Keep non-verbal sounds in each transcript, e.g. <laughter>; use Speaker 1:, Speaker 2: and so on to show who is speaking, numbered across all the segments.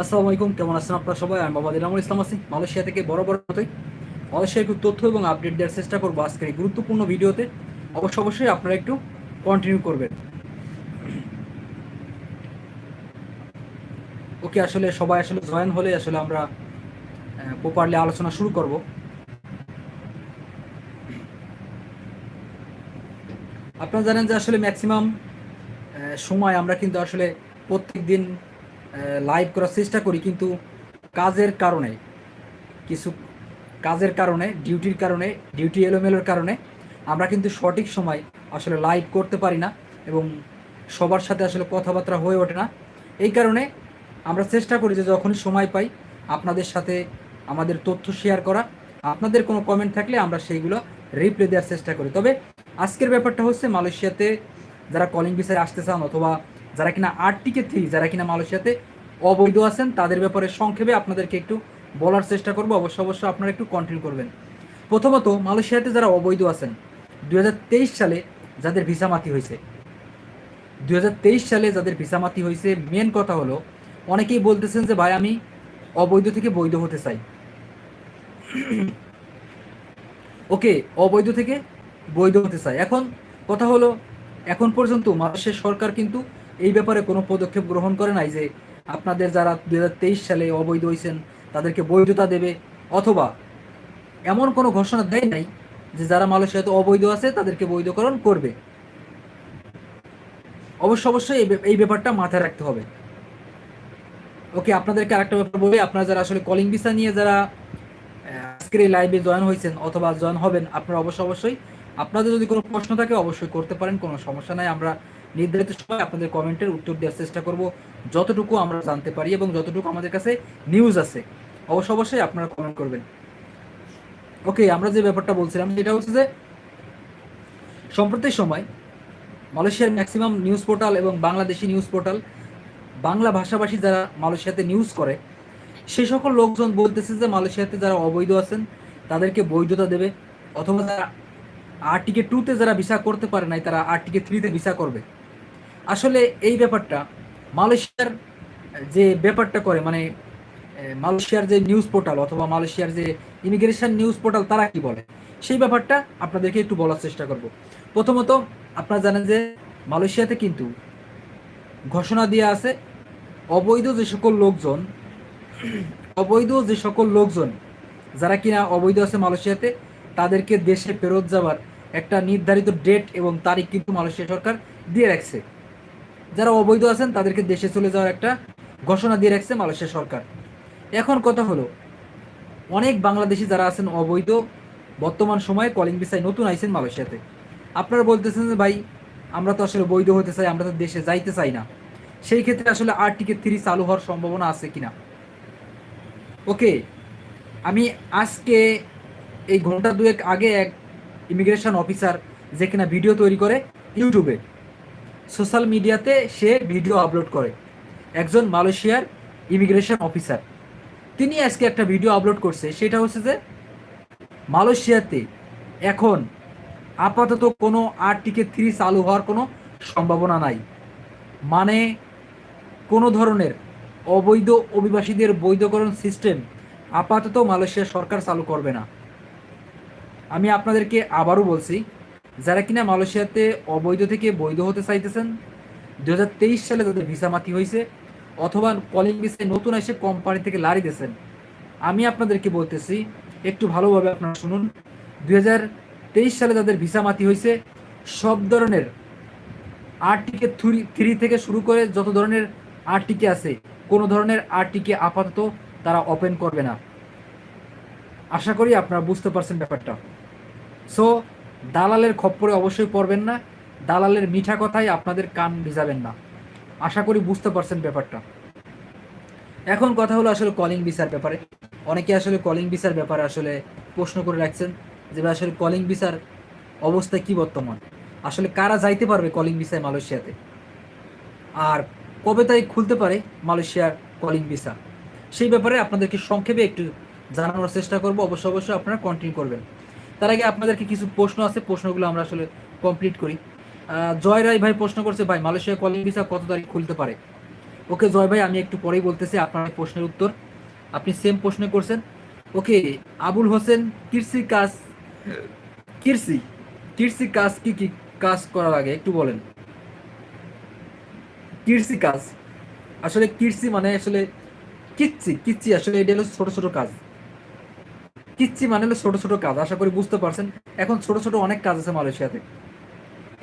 Speaker 1: আসসালামু আলাইকুম, কেমন আছেন আপনারা সবাই? আমি বাবা ইনামুল ইসলাম আছি মালয়েশিয়া থেকে বড় বড় মতোই। মালয়েশিয়া একটু তথ্য এবং আপডেট দেওয়ার চেষ্টা করব আজকের এই গুরুত্বপূর্ণ ভিডিওতে। অবশ্য অবশ্যই আপনারা একটু কন্টিনিউ করবেন। ওকে, আসলে সবাই আসলে জয়েন হলে আসলে আমরা প্রপারলি আলোচনা শুরু করব। আপনারা জানেন যে আসলে ম্যাক্সিমাম সময় আমরা কিন্তু আসলে প্রত্যেক দিন লাইভ করার চেষ্টা করি, কিন্তু কাজের কারণে, কিছু কাজের কারণে ডিউটির কারণে ডিউটি এলোমেলোর কারণে, আমরা কিন্তু সঠিক সময় আসলে লাইভ করতে পারি না এবং সবার সাথে আসলে কথাবার্তা হয়ে ওঠে না। এই কারণে আমরা চেষ্টা করি যে যখনই সময় পাই, আপনাদের সাথে আমাদের তথ্য শেয়ার করা। আপনাদের কোনো কমেন্ট থাকলে আমরা সেইগুলো রিপ্লে দেওয়ার চেষ্টা করি। তবে আজকের ব্যাপারটা হচ্ছে মালয়েশিয়াতে যারা কলিং ভিসায় আসতে চান অথবা যারা কিনা আটটিকে থ্রি যারা কিনা মালয়েশিয়াতে অবৈধ আছেন, তাদের ব্যাপারে সংক্ষেপে আপনাদেরকে একটু বলার চেষ্টা করব। অবশ্য অবশ্য আপনারা একটু কন্টিনিউ করবেন। প্রথমত, মালয়েশিয়াতে যারা অবৈধ আছেন দু হাজার তেইশ সালে যাদের ভিসামাতি হয়েছে দু হাজার তেইশ সালে যাদের ভিসামাতি হয়েছে মেন কথা হলো, অনেকেই বলতেছেন যে, ভাই, আমি অবৈধ থেকে বৈধ হতে চাই। ওকে, অবৈধ থেকে বৈধ হতে চাই। এখন, কথা হলো, এখন পর্যন্ত মালয়েশিয়া সরকার কিন্তু এই ব্যাপারে কোনো পদক্ষেপ গ্রহণ করে নাই যে আপনাদের যারা দু সালে অবৈধ হয়েছেন তাদেরকে বৈধতা দেবে, অথবা এমন কোনো ঘোষণা দেয় নাই যে যারা মালয়েশিয়াতে অবৈধ আছে, তাদেরকে বৈধকরণ করবে। অবশ্য অবশ্যই এই ব্যাপারটা মাথায় রাখতে হবে। ওকে, আপনাদেরকে আরেকটা ব্যাপার বলি, আপনারা যারা আসলে কলিং ভিসা নিয়ে যারা আজকের এই লাইভে জয়েন হয়েছেন অথবা জয়েন হবেন, আপনারা অবশ্য অবশ্যই, আপনাদের যদি কোনো প্রশ্ন থাকে, অবশ্যই করতে পারেন, কোনো সমস্যা নাই। আমরা নির্ধারিত সময় আপনাদের কমেন্টের উত্তর দেওয়ার চেষ্টা করব, যতটুকু আমরা জানতে পারি এবং যতটুকু আমাদের কাছে নিউজ আছে। অবশ্য অবশ্যই আপনারা কমেন্ট করবেন। ওকে আমরা যে ব্যাপারটা বলছিলাম, সেটা হচ্ছে যে, সম্প্রতি সময় মালয়েশিয়ার ম্যাক্সিমাম নিউজ পোর্টাল এবং বাংলাদেশি নিউজ পোর্টাল বাংলা ভাষাভাষী যারা মালয়েশিয়াতে নিউজ করে সেই সকল লোকজন বলতেছে যে মালয়েশিয়াতে যারা অবৈধ আছেন, তাদেরকে বৈধতা দেবে, অথবা যারা আরটিকে টুতে যারা ভিসা করতে পারে নাই, তারা আরটিকে থ্রিতে ভিসা করবে। আসলে এই ব্যাপারটা মালয়েশিয়ার যে ব্যাপারটা করে মানে মালয়েশিয়ার যে নিউজ পোর্টাল অথবা মালয়েশিয়ার যে ইমিগ্রেশন নিউজ পোর্টাল তারা কি বলে? সেই ব্যাপারটা আপনাদেরকে একটু বলার চেষ্টা করব। প্রথমত, আপনারা জানেন যে মালয়েশিয়াতে কিন্তু ঘোষণা দিয়ে আছে, অবৈধ যে সকল লোকজন, অবৈধ যে সকল লোকজন যারা কিনা অবৈধ আছে মালয়েশিয়াতে, তাদেরকে দেশে ফেরত যাওয়ার একটা নির্ধারিত ডেট এবং তারিখ কিন্তু মালয়েশিয়া সরকার দিয়ে রাখছে। যারা অবৈধ আছেন, তাদেরকে দেশে চলে যাওয়ার একটা ঘোষণা দিয়ে রাখছে মালয়েশিয়া সরকার। এখন কথা হলো, অনেক বাংলাদেশি যারা আছেন অবৈধ, বর্তমান সময়ে কলিং ভিসায় নতুন আইছেন মালয়েশিয়াতে। আপনারা বলতেছেন যে, ভাই, আমরা তো আসলে বৈধ হতে চাই, আমরা তো দেশে যাইতে চাই না। সেই ক্ষেত্রে আসলে আর টিকিট থ্রি চালু হওয়ার সম্ভাবনা আছে কিনা? ওকে, আমি আজকে এই ঘণ্টা দুয়েক আগে এক ইমিগ্রেশন অফিসার যে কিনা ভিডিও তৈরি করে ইউটিউবে সোশ্যাল মিডিয়াতে সে ভিডিও আপলোড করে। একজন মালয়েশিয়ার ইমিগ্রেশন অফিসার। তিনি আজকে একটা ভিডিও আপলোড করছে, সেটা হচ্ছে যে মালয়েশিয়াতে এখন আপাতত কোনো আর টিকিট থ্রি চালু হওয়ার কোনো সম্ভাবনা নাই। মানে কোনো ধরনের অবৈধ অভিবাসীদের বৈধকরণ সিস্টেম আপাতত মালয়েশিয়া সরকার চালু করবে না। আমি আপনাদেরকে আবারও বলছি যারা কিনা মালয়েশিয়াতে অবৈধ থেকে বৈধ হতে চাইতেছেন দু হাজার তেইশ সালে তাদের ভিসা মাতি হয়েছে অথবা কলিং ভিসায় নতুন এসে কোম্পানি থেকে লারি দিয়েছেন। আমি আপনাদেরকে বলতেছি, একটু ভালোভাবে আপনারা শুনুন। দু হাজার তেইশ সালে যাদের ভিসা মাতি হয়েছে সব ধরনের আরটিকে থ্রি থ্রি থেকে শুরু করে যত ধরনের আরটিকে আছে, কোনো ধরনের আরটিকে আপাতত তারা ওপেন করবে না। আশা করি আপনারা বুঝতে পারছেন ব্যাপারটা। সো দালালের খপ্পরে অবশ্যই পড়বেন না, দালালের মিঠা কথাই আপনাদের কান ভিজাবেন না। আশা করি বুঝতে পারছেন ব্যাপারটা। এখন কথা হলো আসলে কলিং ভিসার ব্যাপারে। অনেকে আসলে কলিং ভিসার ব্যাপারে আসলে প্রশ্ন করে রাখছেন যে আসলে কলিং ভিসার অবস্থা কি বর্তমান? আসলে কারা যাইতে পারবে কলিং ভিসায় মালয়েশিয়াতে? আর কবে তাই খুলতে পারে মালয়েশিয়ার কলিং ভিসা সেই ব্যাপারে আপনাদেরকে সংক্ষেপে একটু জানানোর চেষ্টা করব। অবশ্য অবশ্যই আপনারা কন্টিনিউ করবেন। তার আগে আপনাদেরকে কিছু প্রশ্ন আছে, প্রশ্নগুলো আমরা আসলে কমপ্লিট করি। জয় রায় ভাই প্রশ্ন করছে, ভাই, মালয়েশিয়া কলিং ভিসা কত তারিখ খুলতে পারে? ওকে, জয় ভাই, আমি একটু পরেই বলতেছি আপনার প্রশ্নের উত্তর। আপনি সেম প্রশ্ন করছেন। ওকে, আবুল হোসেন, কৃষি কাজ, কৃষি কৃষি কাজ কি কি কাজ করা লাগে একটু বলেন। কৃষি কাজ, আসলে কৃষি মানে আসলে কিচ্ছি কিচ্ছি আসলে এটা হলো ছোট ছোট কাজ। কিচ্ছি মানে হলো ছোট ছোট কাজ, আশা করি বুঝতে পারছেন। এখন ছোট ছোট অনেক কাজ আছে মালয়েশিয়াতে।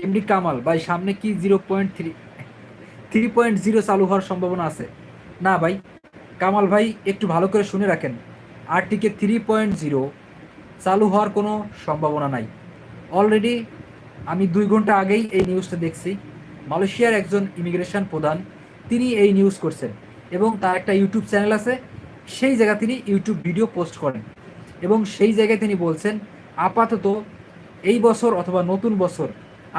Speaker 1: এমডি কামাল, ভাই, সামনে কি zero point three three point zero চালু হওয়ার সম্ভাবনা আছে? না, ভাই, কামাল ভাই, একটু ভালো করে শুনে রাখেন। আরটিকে থ্রি পয়েন্ট জিরো চালু হওয়ার কোনো সম্ভাবনা নাই। অলরেডি আমি দুই ঘণ্টা আগেই এই নিউজটা দেখছি। মালয়েশিয়ার একজন ইমিগ্রেশন প্রধান, তিনি এই নিউজ করছেন এবং তার একটা ইউটিউব চ্যানেল আছে। সেই জায়গা তিনি ইউটিউব ভিডিও পোস্ট করেন। এবং সেই জায়গায় তিনি বলছেন, আপাতত এই বছর অথবা নতুন বছর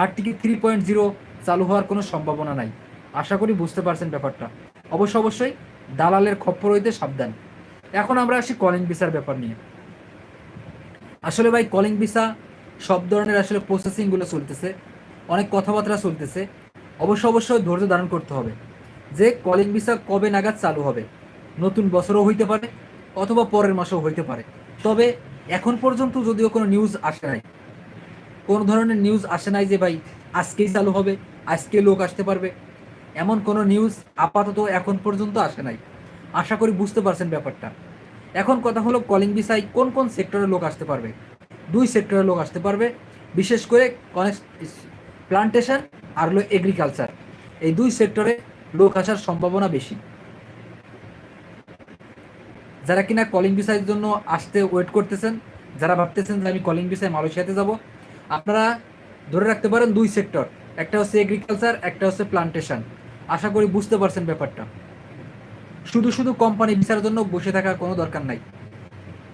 Speaker 1: আরটিকে থ্রি পয়েন্ট জিরো চালু হওয়ার কোনো সম্ভাবনা নাই। আশা করি বুঝতে পারছেন ব্যাপারটা। অবশ্য অবশ্যই দালালের খপ্পর হইতে সাবধান। এখন আমরা আসি কলিং ভিসার ব্যাপার নিয়ে। আসলে ভাই কলিং ভিসা সব ধরনের আসলে প্রসেসিংগুলো চলতেছে, অনেক কথাবার্তা চলতেছে। অবশ্য অবশ্যই ধৈর্য ধারণ করতে হবে যে কলিং ভিসা কবে নাগাদ চালু হবে। নতুন বছরও হইতে পারে অথবা পরের মাসেও হইতে পারে। তবে এখন পর্যন্ত যদিও কোনো নিউজ আসে নাই, কোনো ধরনের নিউজ আসে নাই যে ভাই আজকেই চালু হবে, আজকে লোক আসতে পারবে, এমন কোনো নিউজ আপাতত এখন পর্যন্ত আসে নাই। আশা করি বুঝতে পারছেন ব্যাপারটা। এখন কথা হলো কলিং ভিসায় কোন কোন সেক্টরের লোক আসতে পারবে? দুই সেক্টরের লোক আসতে পারবে, বিশেষ করে প্লান্টেশন আর হলো এগ্রিকালচার এই দুই সেক্টরে লোক আসার সম্ভাবনা বেশি। যারা কিনা কলিং ভিসার জন্য আসতে ওয়েট করতেছেন, যারা ভাবতেছেন যে আমি কলিং ভিসায় মালয়েশিয়াতে যাব, আপনারা ধরে রাখতে পারেন দুই সেক্টর একটা হচ্ছে এগ্রিকালচার একটা হচ্ছে প্লান্টেশন আশা করি বুঝতে পারছেন ব্যাপারটা। শুধু শুধু কোম্পানি ভিসার জন্য বসে থাকার কোনো দরকার নাই।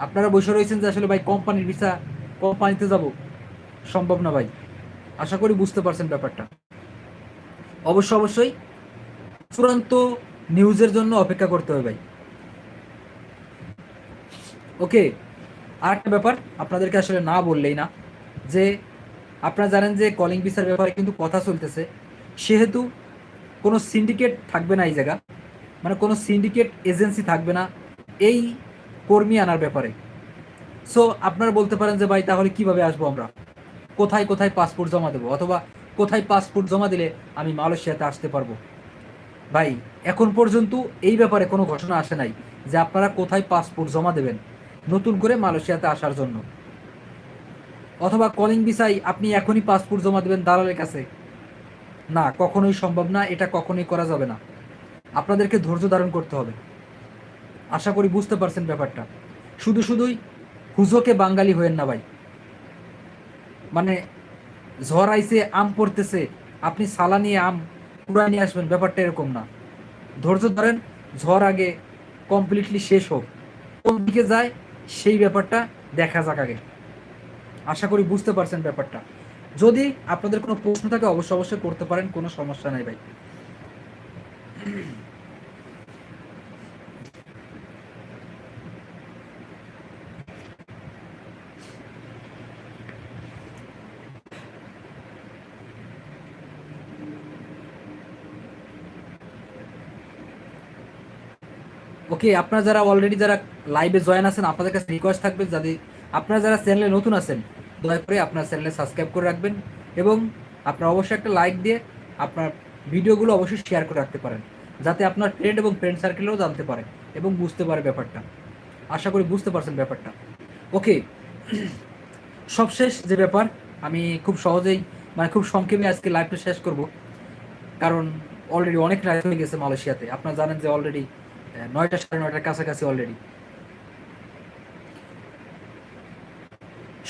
Speaker 1: আপনারা বসে রয়েছেন যে আসলে ভাই কোম্পানির ভিসা কোম্পানিতে যাব, সম্ভব না ভাই। আশা করি বুঝতে পারছেন ব্যাপারটা। অবশ্য অবশ্যই চূড়ান্ত নিউজের জন্য অপেক্ষা করতে হবে ভাই। ওকে আর একটা ব্যাপার, আপনাদেরকে আসলে না বললেই না, যে আপনারা জানেন যে কলিং ভিসার ব্যাপারে কিন্তু কথা চলতেছে, সেহেতু কোনো সিন্ডিকেট থাকবে না এই জায়গা মানে কোনো সিন্ডিকেট এজেন্সি থাকবে না এই কর্মী আনার ব্যাপারে। সো আপনারা বলতে পারেন যে ভাই, তাহলে কীভাবে আসব আমরা? কোথায় কোথায় পাসপোর্ট জমা দেবো? অথবা কোথায় পাসপোর্ট জমা দিলে আমি মালয়েশিয়াতে আসতে পারব? ভাই, এখন পর্যন্ত এই ব্যাপারে কোনো ঘটনা আসে নাই যে আপনারা কোথায় পাসপোর্ট জমা দেবেন? নতুন করে মালয়েশিয়াতে আসার জন্য। অথবা কলিং ভিসায় আপনি এখনই পাসপোর্ট জমা দেবেন দালালের কাছে। না, কখনোই সম্ভব না, এটা কখনোই করা যাবে না। আপনাদেরকে ধৈর্য ধারণ করতে হবে। আশা করি বুঝতে পারছেন ব্যাপারটা। শুধু শুধুই হুজোকে বাঙালি হয়েন না ভাই। মানে ঝড় আইসে আম পড়তেছে, আপনি সালা নিয়ে আম পুরা নিয়ে আসবেন, ব্যাপারটা এরকম না। ধৈর্য ধরেন, ঝড় আগে কমপ্লিটলি শেষ হোক। কোন দিকে যায় সেই ব্যাপারটা দেখা যাক আগে। আশা করি বুঝতে পারছেন ব্যাপারটা। যদি আপনাদের কোনো প্রশ্ন থাকে, অবশ্যই অবশ্যই করতে পারেন, কোনো সমস্যা নাই ভাই। ওকে আপনারা যারা অলরেডি যারা লাইভে জয়েন আছেন, আপনাদের কাছে রিকোয়েস্ট থাকবে যাদের আপনারা যারা চ্যানেলে নতুন আছেন, দয়া করে আপনার চ্যানেলে সাবস্ক্রাইব করে রাখবেন এবং আপনার অবশ্যই একটা লাইক দিয়ে আপনার ভিডিওগুলো অবশ্যই শেয়ার করে রাখতে পারেন, যাতে আপনার ফ্রেন্ড এবং ফ্রেন্ড সার্কেলেও জানতে পারে এবং বুঝতে পারে ব্যাপারটা। আশা করি বুঝতে পারছেন ব্যাপারটা। ওকে <clears throat> সবশেষ যে ব্যাপার, আমি খুব সহজেই মানে খুব সংক্ষেপে আজকে লাইভটা শেষ করব, কারণ অলরেডি অনেক রাত হয়ে গেছে মালয়েশিয়াতে। আপনারা জানেন যে অলরেডি নয়টা সাড়ে নয়টার কাছাকাছি অলরেডি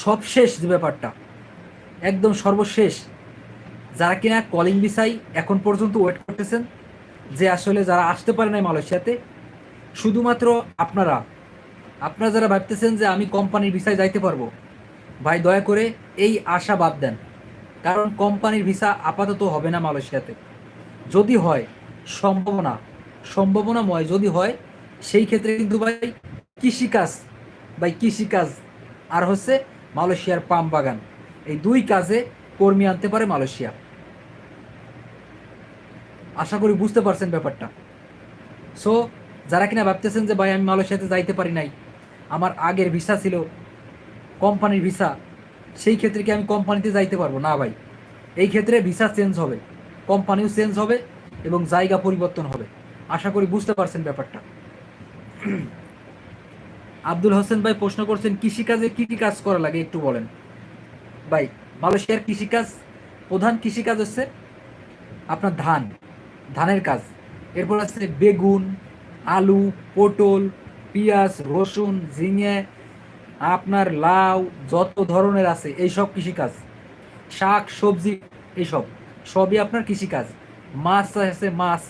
Speaker 1: সবশেষ যে ব্যাপারটা, একদম সর্বশেষ, যারা কিনা কলিং ভিসাই এখন পর্যন্ত ওয়েট করতেছেন, যে আসলে যারা আসতে পারে নাই মালয়েশিয়াতে, শুধুমাত্র আপনারা আপনারা যারা ভাবতেছেন যে আমি কোম্পানির ভিসায় যাইতে পারব, ভাই দয়া করে এই আশা বাদ দেন, কারণ কোম্পানির ভিসা আপাতত হবে না মালয়েশিয়াতে। যদি হয় সম্ভাবনা সম্ভাবনাময় যদি হয়, সেই ক্ষেত্রে কিন্তু ভাই কৃষিকাজ ভাই কৃষিকাজ। আর হচ্ছে মালয়েশিয়ার পাম বাগান। এই দুই কাজে কর্মী আনতে পারে মালয়েশিয়া। আশা করি বুঝতে পারছেন ব্যাপারটা। সো যারা কিনা ভাবতেছেন যে ভাই আমি মালয়েশিয়াতে যাইতে পারি নাই, আমার আগের ভিসা ছিল, কোম্পানির ভিসা, সেই ক্ষেত্রে কি আমি কোম্পানিতে যাইতে পারব? না ভাই। এই ক্ষেত্রে ভিসা চেঞ্জ হবে, কোম্পানিও চেঞ্জ হবে এবং জায়গা পরিবর্তন হবে। আশা করি বুঝতে পারছেন ব্যাপারটা। আব্দুল হোসেন ভাই প্রশ্ন করছেন, কৃষিকাজে কি কি কাজ করা লাগে একটু বলেন। ভাই, মালয়েশিয়ার কৃষিকাজ, প্রধান কৃষিকাজ হচ্ছে আপনার ধান, ধানের কাজ। এরপর আছে বেগুন, আলু, পটল, পেঁয়াজ, রসুন, ঝিঙে, আপনার লাউ, যত ধরনের আছে, এইসব কৃষিকাজ। শাক, সবজি, এইসব, সবই আপনার কৃষিকাজ। মাছ আছে, মাছ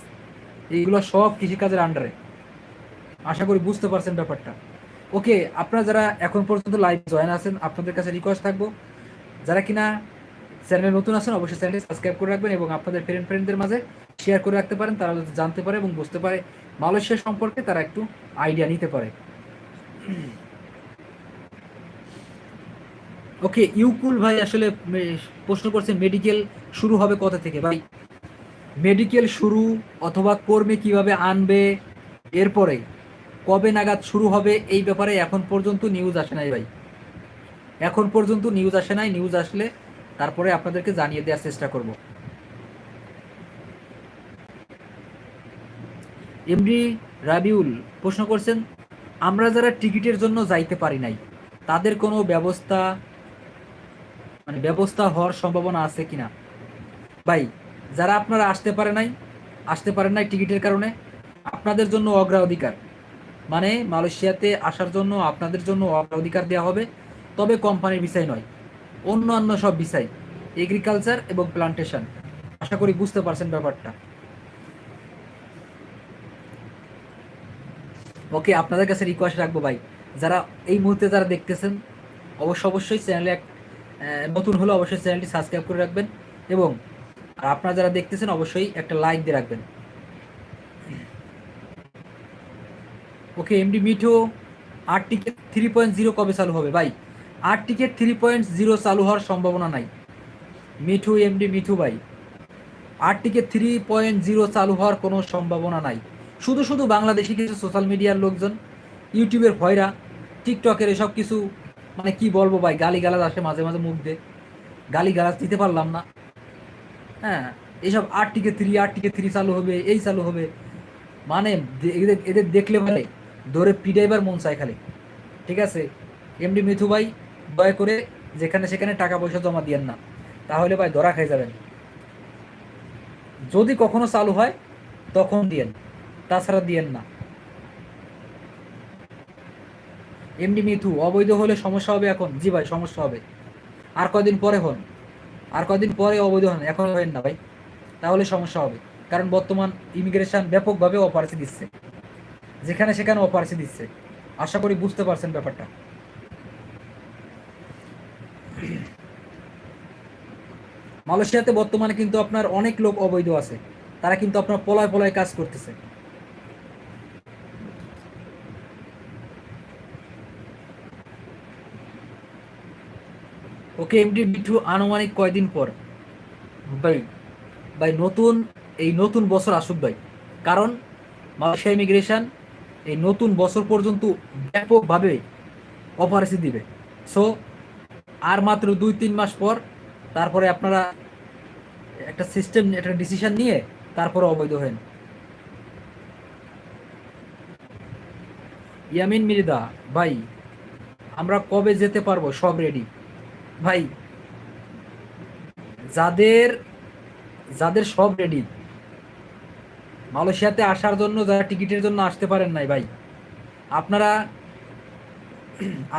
Speaker 1: এইগুলো সব কৃষিকাজের আন্ডারে আশা করি বুঝতে পারছেন ব্যাপারটা। ওকে আপনারা যারা এখন পর্যন্ত লাইভ জয়েন আছেন, আপনাদের কাছে রিকোয়েস্ট থাকব। যারা কিনা চ্যানেলে নতুন আছেন, অবশ্যই চ্যানেলটি সাবস্ক্রাইব করে রাখবেন এবং আপনাদের ফ্রেন্ড ফ্রেন্ডদের মাঝে শেয়ার করে রাখতে পারেন, তারা জানতে পারে এবং বুঝতে পারে মালয়েশিয়া সম্পর্কে তারা একটু আইডিয়া নিতে পারে। ওকে ইউকুল ভাই আসলে প্রশ্ন করছে মেডিকেল শুরু হবে কোথা থেকে? ভাই মেডিকেল শুরু অথবা কর্মী কীভাবে আনবে, এরপরে কবে নাগাদ শুরু হবে, এই ব্যাপারে এখন পর্যন্ত নিউজ আসে নাই ভাই। এখন পর্যন্ত নিউজ আসে নাই নিউজ আসলে তারপরে আপনাদেরকে জানিয়ে দেওয়ার চেষ্টা করব। এমডি রাবিউল প্রশ্ন করছেন, আমরা যারা টিকিটের জন্য যাইতে পারি নাই, তাদের কোনো ব্যবস্থা মানে ব্যবস্থা হওয়ার সম্ভাবনা আছে কিনা? ভাই যারা আপনারা আসতে পারে নাই, আসতে পারেন নাই টিকিটের কারণে, আপনাদের জন্য অগ্রাধিকার। মানে মালয়েশিয়াতে আসার জন্য, আপনাদের জন্য অগ্রাধিকার দেওয়া হবে, তবে কোম্পানির বিষয় নয়, অন্যান্য সব বিষয় এগ্রিকালচার এবং প্লান্টেশন আশা করি বুঝতে পারছেন ব্যাপারটা। ওকে, আপনাদের কাছে রিকোয়েস্ট রাখব ভাই, যারা এই মুহূর্তে যারা দেখতেছেন, অবশ্য অবশ্যই চ্যানেলে এক নতুন হলে অবশ্যই চ্যানেলটি সাবস্ক্রাইব করে রাখবেন এবং আর আপনারা যারা দেখতেছেন, অবশ্যই একটা লাইক দিয়ে রাখবেন। ওকে এমডি মিঠো আট টিকেট থ্রি পয়েন্ট জিরো কবে চালু হবে? ভাই, আট টিকেট থ্রি পয়েন্ট জিরো চালু হওয়ার সম্ভাবনা নাই। মিঠু এমডি মিঠু ভাই, আট টিকেট থ্রি পয়েন্ট জিরো চালু হওয়ার কোনো সম্ভাবনা নাই। শুধু শুধু বাংলাদেশি কিছু সোশ্যাল মিডিয়ার লোকজন ইউটিউবের ভয়রা টিকটকের এসব কিছু মানে কি বলব ভাই গালি গালাজ আসে মাঝে মাঝে মুখ দিয়ে। গালি গালাজ দিতে পারলাম না। হ্যাঁ এইসব আট টিকে থ্রি আট টিকে থ্রি চালু হবে, এই চালু হবে। মানে এদের দেখলে মানে ধরে পিডাইবার মন চায় খালি। ঠিক আছে? এমডি মিথু ভাই, দয়া করে যেখানে সেখানে টাকা পয়সা জমা দিয়েন না। তাহলে ভাই ধরা খাই যাবেন। যদি কখনো চালু হয়, তখন দিয়েন। তাছাড়া দিয়েন না। এমডি মিথু অবৈধ হলে সমস্যা হবে এখন? জি ভাই, সমস্যা হবে। আর কদিন পরে হন? আর কদিন পরে অবৈধ হন, এখন হবেন না ভাই। তাহলে সমস্যা হবে। কারণ বর্তমান ইমিগ্রেশন ব্যাপকভাবে অপারেশন দিচ্ছে। যেখানে সেখানে অপারেশন দিচ্ছে। আশা করি বুঝতে পারছেন ব্যাপারটা। মালয়েশিয়াতে বর্তমানে কিন্তু আপনার অনেক লোক অবৈধ আছে। তারা কিন্তু আপনার পলায় পলায় কাজ করতেছে। ওকে এমডি বিটু আনুমানিক কয়দিন পর? ভাই ভাই নতুন এই নতুন বছর আসুক ভাই। কারণ মালয়েশিয়া ইমিগ্রেশন এই নতুন বছর পর্যন্ত ব্যাপকভাবে অপারেশন দিবে। সো আর মাত্র দুই তিন মাস পর তারপরে আপনারা একটা সিস্টেম একটা ডিসিশন নিয়ে তারপরে অবৈধ হেন ইয়ামিন মির্দা ভাই আমরা কবে যেতে পারব? সব রেডি ভাই, যাদের যাদের সব রেডি মালয়েশিয়াতে আসার জন্য, যারা টিকিটের জন্য আসতে পারেন নাই ভাই, আপনারা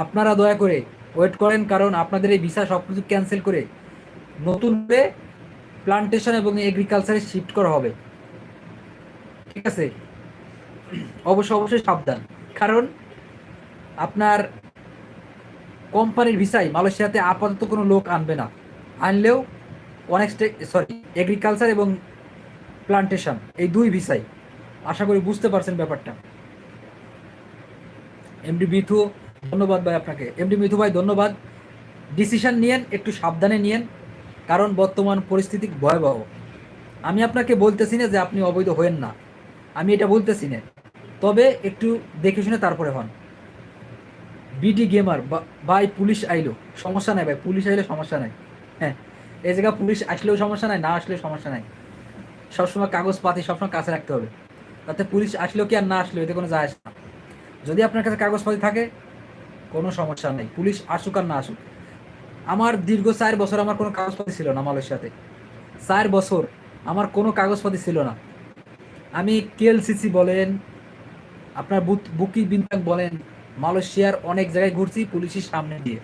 Speaker 1: আপনারা দয়া করে ওয়েট করেন, কারণ আপনাদের এই ভিসা সব কিছু ক্যান্সেল করে নতুন করে প্লান্টেশন এবং এগ্রিকালচারে শিফট করা হবে। ঠিক আছে? অবশ্য, অবশ্যই সাবধান। কারণ আপনার কোম্পানির ভিসাই মালয়েশিয়াতে আপাতত কোনো লোক আনবে না। আনলেও অনেক সরি এগ্রিকালচার এবং প্লান্টেশন এই দুই ভিসাই আশা করি বুঝতে পারছেন ব্যাপারটা। এমডি মিথু ধন্যবাদ ভাই আপনাকে। এমডি মিথু ভাই, ধন্যবাদ। ডিসিশন নিয়েন, একটু সাবধানে নিয়েন, কারণ বর্তমান পরিস্থিতি ভয়াবহ। আমি আপনাকে বলতেছি না যে আপনি অবৈধ হয়েন না। আমি এটা বলতেছি না। তবে একটু দেখে শুনে তারপরে হন। বিডি গেমার ভাই পুলিশ আইলো, সমস্যা নাই ভাই, পুলিশ আইলে সমস্যা নাই। হ্যাঁ এই জায়গা পুলিশ আসলেও সমস্যা নাই, না আসলেও সমস্যা নাই। সবসময় কাগজপাতি সবসময় কাছে রাখতে হবে। তাতে পুলিশ আসলেও কি আর না আসলেও এতে কোনো যায় আসে না। যদি আপনার কাছে কাগজপাতি থাকে, কোনো সমস্যা নেই, পুলিশ আসুক আর না আসুক। আমার দীর্ঘ চার বছর আমার কোনো কাগজপাতি ছিল না মালয়েশিয়াতে। চার বছর আমার কোনো কাগজপাতি ছিল না। আমি কেএলসিসি বলেন, আপনার বুকি বিন্তাং বলেন মালয়েশিয়ার অনেক জায়গায় ঘুরছি পুলিশের সামনে দিয়ে।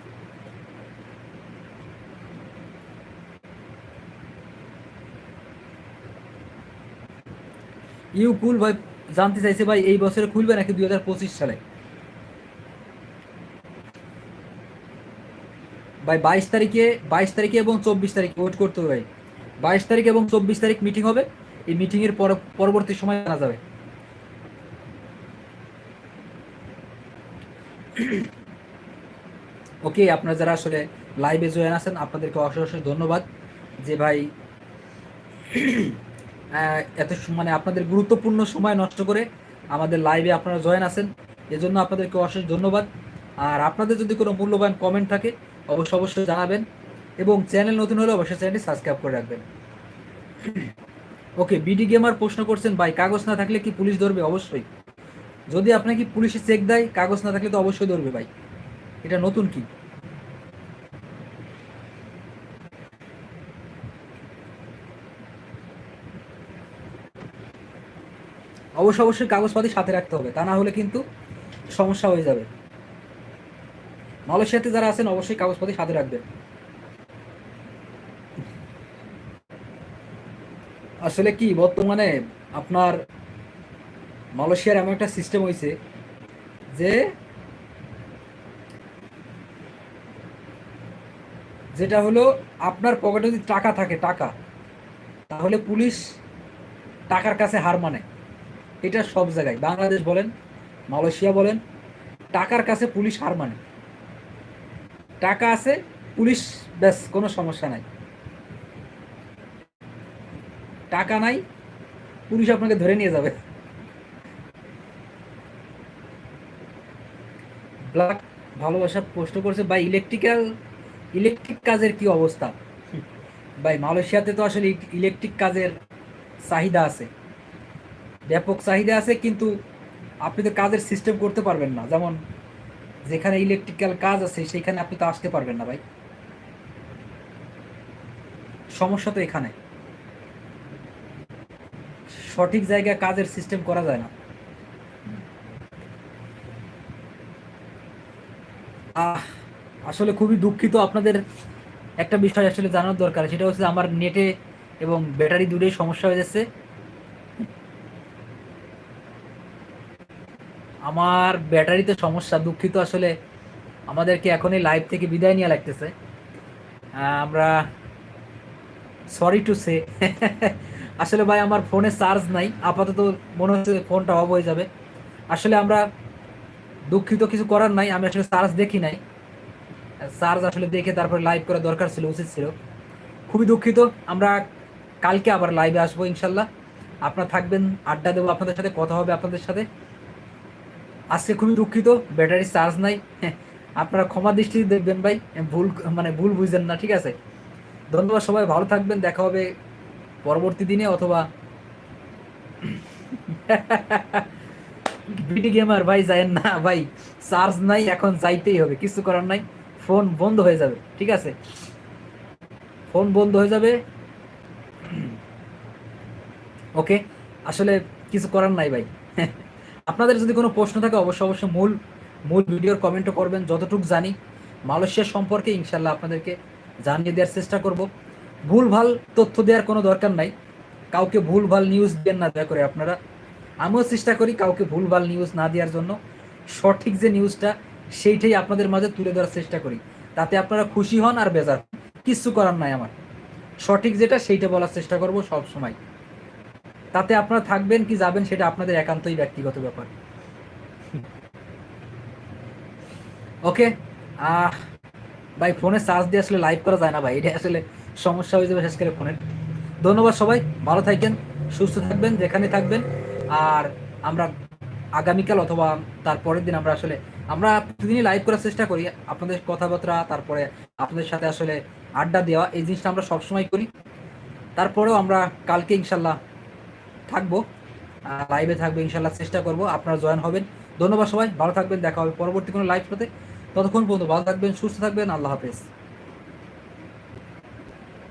Speaker 1: ইউ কুল ভাই, জানতে চাইছে ভাই, এই বছরে খুলবে নাকি দুই হাজার পঁচিশ সালে? ভাই, বাইশ তারিখে বাইশ তারিখে এবং চব্বিশ তারিখে ওয়েট করতে হবে ভাই। বাইশ তারিখ এবং চব্বিশ তারিখ মিটিং হবে। এই মিটিংয়ের পরবর্তী সময় জানা যাবে। ওকে, আপনারা যারা আসলে লাইভে জয়েন আছেন, আপনাদেরকে অশেষ অশেষ ধন্যবাদ যে ভাই এত মানে আপনাদের গুরুত্বপূর্ণ সময় নষ্ট করে আমাদের লাইভে আপনারা জয়েন আছেন। এজন্য আপনাদেরকে অশেষ ধন্যবাদ। আর আপনাদের যদি কোনো মূল্যবান কমেন্ট থাকে অবশ্যই অবশ্যই জানাবেন এবং চ্যানেল নতুন হলে অবশ্যই চ্যানেলটি সাবস্ক্রাইব করে রাখবেন। ওকে বিডি গেমার প্রশ্ন করছেন, ভাই, কাগজ না থাকলে কি পুলিশ ধরবে? অবশ্যই। যদি আপনাকে পুলিশে চেক দেয়, কাগজ না থাকলে তো অবশ্যই ধরবে ভাই। এটা নতুন কি? অবশ্য অবশ্যই কাগজপাতি সাথে রাখতে হবে, তা না হলে কিন্তু সমস্যা হয়ে যাবে। মালয়েশিয়াতে যারা আছেন, অবশ্যই কাগজপাতি সাথে রাখবেন। আসলে কি, বর্তমানে আপনার মালয়েশিয়ার এমন একটা সিস্টেম হয়েছে যে যেটা হলো আপনার পকেটে যদি টাকা থাকে, টাকা, তাহলে পুলিশ টাকার কাছে হার মানে। এটা সব জায়গায়। বাংলাদেশ বলেন, মালয়েশিয়া বলেন, টাকার কাছে পুলিশ হার মানে। টাকা আছে, পুলিশ, ব্যাস, কোনো সমস্যা নাই। টাকা নাই, পুলিশ আপনাকে ধরে নিয়ে যাবে। ব্ল্যাক ভালোবাসা প্রশ্ন করছে বা ইলেকট্রিক্যাল ইলেকট্রিক কাজের কি অবস্থা? ভাই, মালয়েশিয়াতে তো আসলে ইলেকট্রিক কাজের চাহিদা আছে। ব্যাপক চাহিদা আছে, কিন্তু আপনি তো কাজের সিস্টেম করতে পারবেন না। যেমন যেখানে ইলেকট্রিক্যাল কাজ আছে, সেখানে আপনি তো আসতে পারবেন না, ভাই। সমস্যা তো এখানে। সঠিক জায়গায় কাজের সিস্টেম করা যায় না। আসলে খুবই দুঃখিত আপনাদের একটা বিষয় আসলে জানার দরকার, সেটা হচ্ছে আমার নেটে এবং ব্যাটারি দূরে সমস্যা হয়ে যাচ্ছে। আমার ব্যাটারিতে সমস্যা, দুঃখিত আসলে আমাদেরকে এখনই লাইভ থেকে বিদায় নিয়ে লাগতেছে। আমরা সরি টু সে আসলে ভাই আমার ফোনে চার্জ নাই, আপাতত মনে হচ্ছে ফোনটা অফ হয়ে যাবে। আসলে আমরা দুঃখিত কিছু করার নাই, আমি আসলে চার্জ দেখি নাই। চার্জ আসলে দেখে তারপরে লাইভ করা দরকার ছিল, উচিত ছিল। খুবই দুঃখিত, আমরা কালকে আবার লাইভে আসব ইনশাল্লাহ। আপনারা থাকবেন, আড্ডা দেবো আপনাদের সাথে, কথা হবে আপনাদের সাথে। আজকে খুবই দুঃখিত, ব্যাটারি চার্জ নাই। <laughs> আপনারা ক্ষমা দৃষ্টি দেখবেন ভাই, ভুল মানে ভুল বুঝবেন না, ঠিক আছে? ধন্যবাদ সবাই, ভালো থাকবেন, দেখা হবে পরবর্তী দিনে অথবা <laughs> বিডি গেমার ভাই যায়েন না, ভাই। চার্জ নাই, এখন যাইতেই হবে। কিছু করার নাই। ফোন বন্ধ হয়ে যাবে, ঠিক আছে? ফোন বন্ধ হয়ে যাবে। ওকে, আসলে কিছু করার নাই ভাই। আপনাদের যদি কোনো প্রশ্ন থাকে, অবশ্যই অবশ্যই মূল মূল ভিডিওর কমেন্টও করবেন, যতটুকু জানি। মালয়েশিয়া সম্পর্কে ইনশাল্লাহ আপনাদেরকে জানিয়ে দেওয়ার চেষ্টা করব। ভুল ভালো তথ্য দেওয়ার কোনো দরকার নাই। কাউকে ভুল ভালো নিউজ দেন না, দয়া করে আপনারা। আমিও চেষ্টা করি কাউকে ভুল ভালো নিউজ না দেওয়ার জন্য। সঠিক যে নিউজটা সেইটাই আপনাদের মাঝে তুলে ধরার চেষ্টা করি। তাতে আপনারা খুশি হন আর বেজার কিচ্ছু করার নাই আমার। সঠিক যেটা, সেইটা বলার চেষ্টা করব সব সময়। তাতে আপনারা থাকবেন কি যাবেন, সেটা আপনাদের একান্তই ব্যক্তিগত ব্যাপার। ওকে, আহ, ভাই, ফোনে চার্জ দিয়ে আসলে লাইভ করা যায় না ভাই। এটা আসলে সমস্যা হয়ে যাবে, শেষ করে ফোনের ধন্যবাদ সবাই। ভালো থাকবেন সুস্থ থাকবেন, যেখানে থাকবেন। আর আমরা আগামীকাল অথবা তার পরের দিন আমরা আসলে, আমরা প্রতিদিনই লাইভ করার চেষ্টা করি আপনাদের কথাবার্তা, তারপরে আপনাদের সাথে আসলে আড্ডা দেওয়া, এই জিনিসটা আমরা সবসময় করি। তারপরেও আমরা কালকে ইনশাল্লাহ থাকব লাইভে থাকব ইনশাল্লাহ চেষ্টা করব, আপনারা জয়েন হবেন। ধন্যবাদ সবাই, ভালো থাকবেন, দেখা হবে পরবর্তী কোনো লাইভ হতে ততক্ষণ পর্যন্ত ভালো থাকবেন, সুস্থ থাকবেন, আল্লাহ হাফেজ।